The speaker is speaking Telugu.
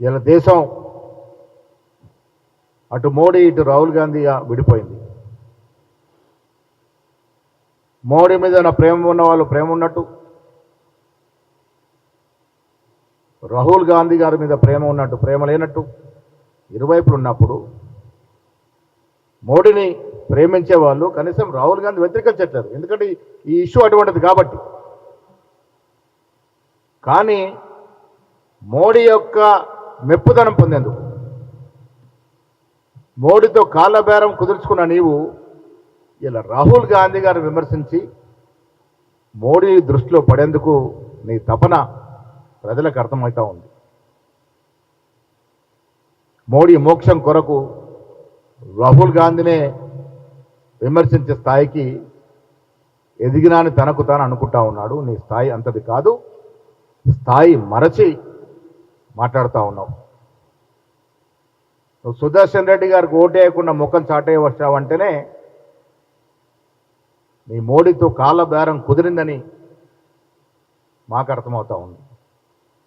ఇలా దేశం అటు మోడీ ఇటు రాహుల్ గాంధీ విడిపోయింది. మోడీ మీద నా ప్రేమ ఉన్న వాళ్ళు ప్రేమ ఉన్నట్టు రాహుల్ గాంధీ గారి మీద ప్రేమ ఉన్నట్టు ప్రేమ లేనట్టు ఇరువైపులు ఉన్నప్పుడు మోడీని ప్రేమించే వాళ్ళు కనీసం రాహుల్ గాంధీ వ్యతిరేకించట్లేదు. ఎందుకంటే ఈ ఇష్యూ అటువంటిది కాబట్టి. కానీ మోడీ యొక్క మెప్పుదనం పొందేందుకు. మోడీతో కాళ్ళ బేరం కుదుర్చుకున్న నీవు ఇలా రాహుల్ గాంధీ గారిని విమర్శించి మోడీ దృష్టిలో పడేందుకు నీ తపన ప్రజలకు అర్థమవుతా ఉంది. మోడీ మోక్షం కొరకు రాహుల్ గాంధీనే విమర్శించే స్థాయికి ఎదిగినాని తనకు తాను అనుకుంటా ఉన్నాడు. నీ స్థాయి అంతది కాదు. స్థాయి మరచి మాట్లాడుతూ ఉన్నావు నువ్వు సుదర్శన్ రెడ్డి గారికి ఓటేయకుండా ముఖం చాటే వచ్చావంటేనే నీ మోడీతో కాళ్ళ బేరం కుదిరిందని మాకు అర్థమవుతా ఉంది.